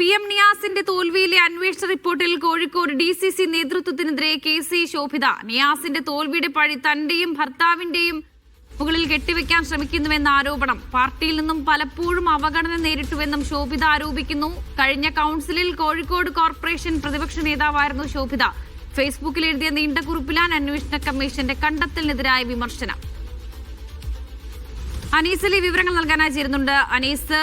P M നിയാസിന്റെ തോൽവിയിലെ അന്വേഷണ റിപ്പോർട്ടിൽ കോഴിക്കോട് ഡി സി സി നേതൃത്വത്തിനെതിരെ കെ സി ശോഭിത നിയാസിന്റെ തോൽവിയുടെ പഴി തന്റെയും ഭർത്താവിന്റെയും മുകളിൽ കെട്ടിവെക്കാൻ ശ്രമിക്കുന്നുവെന്ന ആരോപണം. പാർട്ടിയിൽ നിന്നും പലപ്പോഴും അവഗണന നേരിട്ടുവെന്നും ശോഭിത ആരോപിക്കുന്നു. കഴിഞ്ഞ കൗൺസിലിൽ കോഴിക്കോട് കോർപ്പറേഷൻ പ്രതിപക്ഷ നേതാവായിരുന്നു ശോഭിത. ഫേസ്ബുക്കിൽ എഴുതിയ നീണ്ട കുറിപ്പിലാണ് അന്വേഷണ കമ്മീഷന്റെ കണ്ടെത്തലിനെതിരായ വിമർശനം. അനീസിലെ വിവരങ്ങൾ നൽകാനായി ചേരുന്നുണ്ട്. അനീസ്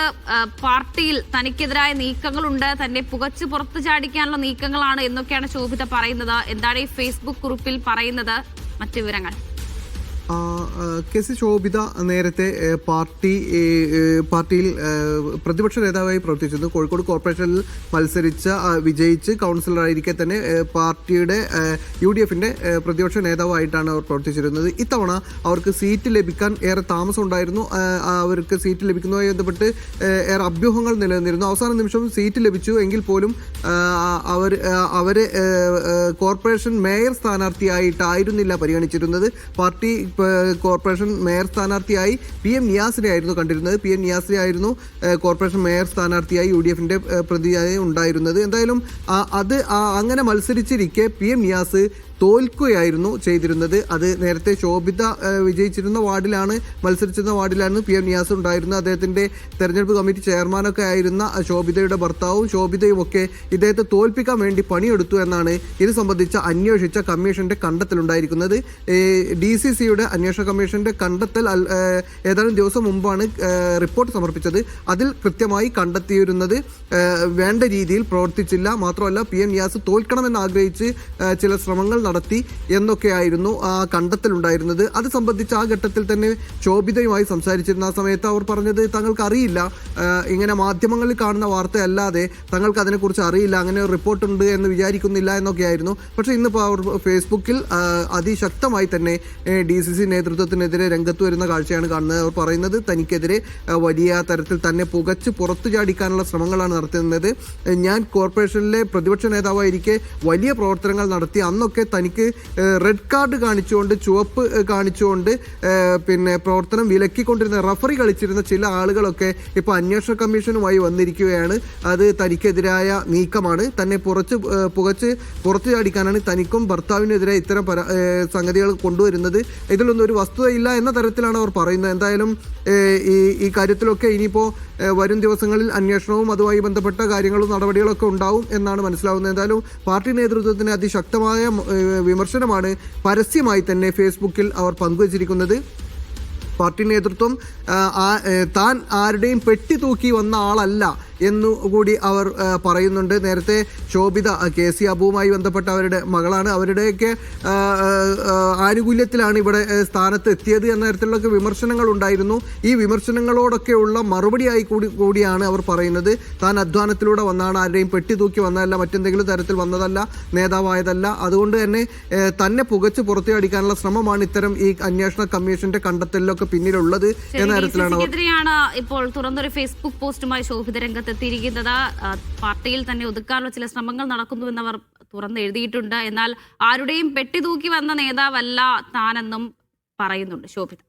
പാർട്ടിയിൽ തനിക്കെതിരായ നീക്കങ്ങളുണ്ട്. തന്നെ പുകച്ചു പുറത്തു ചാടിക്കാനുള്ള നീക്കങ്ങളാണ് എന്നൊക്കെയാണ് ശോഭിത പറയുന്നത്. എന്താണ് ഈ ഫേസ്ബുക്ക് കുറിപ്പിൽ പറയുന്നത്? മറ്റു വിവരങ്ങൾ. കെ സി ശോഭിത നേരത്തെ പാർട്ടി പാർട്ടിയിൽ പ്രതിപക്ഷ നേതാവായി പ്രവർത്തിച്ചിരുന്നു. കോഴിക്കോട് കോർപ്പറേഷനിൽ മത്സരിച്ച വിജയിച്ച് കൗൺസിലറായിരിക്കെ തന്നെ പാർട്ടിയുടെ യു ഡി എഫിന്റെ പ്രതിപക്ഷ നേതാവായിട്ടാണ് അവർ പ്രവർത്തിച്ചിരുന്നത്. ഇത്തവണ അവർക്ക് സീറ്റ് ലഭിക്കാൻ ഏറെ താമസം ഉണ്ടായിരുന്നു. അവർക്ക് സീറ്റ് ലഭിക്കുന്നതുമായി ബന്ധപ്പെട്ട് ഏറെ അഭ്യൂഹങ്ങൾ നിലനിന്നിരുന്നു. അവസാന നിമിഷം സീറ്റ് ലഭിച്ചു എങ്കിൽ പോലും അവർ അവരെ കോർപ്പറേഷൻ മേയർ സ്ഥാനാർത്ഥിയായിട്ടായിരുന്നില്ല പരിഗണിച്ചിരുന്നത്. പാർട്ടി കോർപ്പറേഷൻ മേയർ സ്ഥാനാർത്ഥിയായി പി എം നിയാസിനെ ആയിരുന്നു കണ്ടിരുന്നത്. പി എം നിയാസിനെ ആയിരുന്നു കോർപ്പറേഷൻ മേയർ സ്ഥാനാർത്ഥിയായി യു ഡി എഫിന്റെ പ്രതിയായി ഉണ്ടായിരുന്നത്. എന്തായാലും അത് അങ്ങനെ മത്സരിച്ചിരിക്കെ പി എം നിയാസ് തോൽക്കുകയായിരുന്നു ചെയ്തിരുന്നത്. അത് നേരത്തെ ശോഭിത വിജയിച്ചിരുന്ന വാർഡിലാണ് മത്സരിച്ചിരുന്ന വാർഡിലാണ് പി എം നിയാസ് ഉണ്ടായിരുന്നത്. അദ്ദേഹത്തിന്റെ തെരഞ്ഞെടുപ്പ് കമ്മിറ്റി ചെയർമാനൊക്കെ ആയിരുന്ന ശോഭിതയുടെ ഭർത്താവും ശോഭിതയും ഒക്കെ ഇദ്ദേഹത്തെ തോൽപ്പിക്കാൻ വേണ്ടി പണിയെടുത്തു എന്നാണ് ഇത് സംബന്ധിച്ച അന്വേഷിച്ച കമ്മീഷന്റെ കണ്ടെത്തലുണ്ടായിരിക്കുന്നത്. ഡി സി സിയുടെ അന്വേഷണ കമ്മീഷന്റെ കണ്ടെത്തൽ ഏതാനും ദിവസം മുമ്പാണ് റിപ്പോർട്ട് സമർപ്പിച്ചത്. അതിൽ കൃത്യമായി കണ്ടെത്തിയിരുന്നത് വേണ്ട രീതിയിൽ പ്രവർത്തിച്ചില്ല. മാത്രമല്ല പി എം നിയാസ് തോൽക്കണമെന്ന് ആഗ്രഹിച്ച് ചില ശ്രമങ്ങൾ നടത്തി എന്നൊക്കെയായിരുന്നു ആ കണ്ടെത്തലുണ്ടായിരുന്നത് അത് സംബന്ധിച്ച് ആ ഘട്ടത്തിൽ തന്നെ ശോഭിതയുമായി സംസാരിച്ചിരുന്ന ആ സമയത്ത് അവർ പറഞ്ഞത് തങ്ങൾക്ക് അറിയില്ല. ഇങ്ങനെ മാധ്യമങ്ങളിൽ കാണുന്ന വാർത്തയല്ലാതെ തങ്ങൾക്ക് അതിനെക്കുറിച്ച് അറിയില്ല അങ്ങനെ ഒരു റിപ്പോർട്ടുണ്ട് എന്ന് വിചാരിക്കുന്നില്ല എന്നൊക്കെയായിരുന്നു. പക്ഷേ ഇന്നിപ്പോൾ അവർ ഫേസ്ബുക്കിൽ അതിശക്തമായി തന്നെ ഡി സി സി നേതൃത്വത്തിനെതിരെ രംഗത്ത് വരുന്ന കാഴ്ചയാണ് കാണുന്നത്. അവർ പറയുന്നത് തനിക്കെതിരെ വലിയ തരത്തിൽ തന്നെ പുകച്ച് പുറത്തു ചാടിക്കാനുള്ള ശ്രമങ്ങളാണ് നടത്തുന്നത്. ഞാൻ കോർപ്പറേഷനിലെ പ്രതിപക്ഷ നേതാവായിരിക്കെ വലിയ പ്രവർത്തനങ്ങൾ നടത്തി. അന്നൊക്കെ തനിക്ക് റെഡ് കാർഡ് കാണിച്ചുകൊണ്ട് ചുവപ്പ് കാണിച്ചുകൊണ്ട് പിന്നെ പ്രവർത്തനം വിലക്കിക്കൊണ്ടിരുന്ന റഫറി കളിച്ചിരുന്ന ചില ആളുകളൊക്കെ ഇപ്പോൾ അന്വേഷണ കമ്മീഷനുമായി വന്നിരിക്കുകയാണ്. അത് തനിക്കെതിരായ നീക്കമാണ്. തന്നെ പുറച്ച് പുകച്ച് പുറത്തു ചാടിക്കാനാണ് തനിക്കും ഭർത്താവിനെതിരെ ഇത്തരം സംഗതികൾ കൊണ്ടുവരുന്നത്. ഇതിലൊന്നും ഒരു വസ്തുതയില്ല എന്ന തരത്തിലാണ് അവർ പറയുന്നത്. എന്തായാലും ഈ ഈ കാര്യത്തിലൊക്കെ ഇനിയിപ്പോൾ വരും ദിവസങ്ങളിൽ അന്വേഷണവും അതുമായി ബന്ധപ്പെട്ട കാര്യങ്ങളും നടപടികളൊക്കെ ഉണ്ടാവും എന്നാണ് മനസ്സിലാവുന്നത്. എന്തായാലും പാർട്ടി നേതൃത്വത്തിന് അതിശക്തമായ വിമർശനമാണ് പരസ്യമായി തന്നെ ഫേസ്ബുക്കിൽ അവർ പങ്കുവച്ചിരിക്കുന്നത്. പാർട്ടി നേതൃത്വം താൻ ആരുടെയും പെട്ടി തൂക്കി വന്ന ആളല്ല. എന്നു കൂടി അവർ പറയുന്നുണ്ട്. നേരത്തെ ശോഭിത കെ സി അബുവുമായി ബന്ധപ്പെട്ട അവരുടെ മകളാണ്. അവരുടെയൊക്കെ ആനുകൂല്യത്തിലാണ് ഇവിടെ സ്ഥാനത്ത് എത്തിയത് എന്ന തരത്തിലുള്ള വിമർശനങ്ങൾ ഉണ്ടായിരുന്നു. ഈ വിമർശനങ്ങളോടൊക്കെയുള്ള മറുപടിയായി കൂടി കൂടിയാണ് അവർ പറയുന്നത്. താൻ അധ്വാനത്തിലൂടെ വന്നാണ് ആരുടെയും പെട്ടി തൂക്കി വന്നതല്ല മറ്റെന്തെങ്കിലും തരത്തിൽ വന്നതല്ല നേതാവായതല്ല. അതുകൊണ്ട് തന്നെ തന്നെ പുകച്ച് പുറത്തു അടിക്കാനുള്ള ശ്രമമാണ് ഇത്തരം ഈ അന്വേഷണ കമ്മീഷന്റെ കണ്ടെത്തലിലൊക്കെ പിന്നിലുള്ളത് എന്ന തരത്തിലാണ് ഇപ്പോൾ തുറന്നൊരു ഫേസ്ബുക്ക് പോസ്റ്റുമായി ശോഭിത രംഗത്തെത്തിയിരിക്കുന്നത്. പാർട്ടിയിൽ തന്നെ ഒതുക്കാനുള്ള ചില ശ്രമങ്ങൾ നടക്കുന്നുവെന്നവർ തുറന്ന് എഴുതിയിട്ടുണ്ട്. എന്നാൽ ആരുടെയും പെട്ടി തൂക്കി വന്ന നേതാവല്ല താനെന്നും പറയുന്നുണ്ട് ശോഭിത.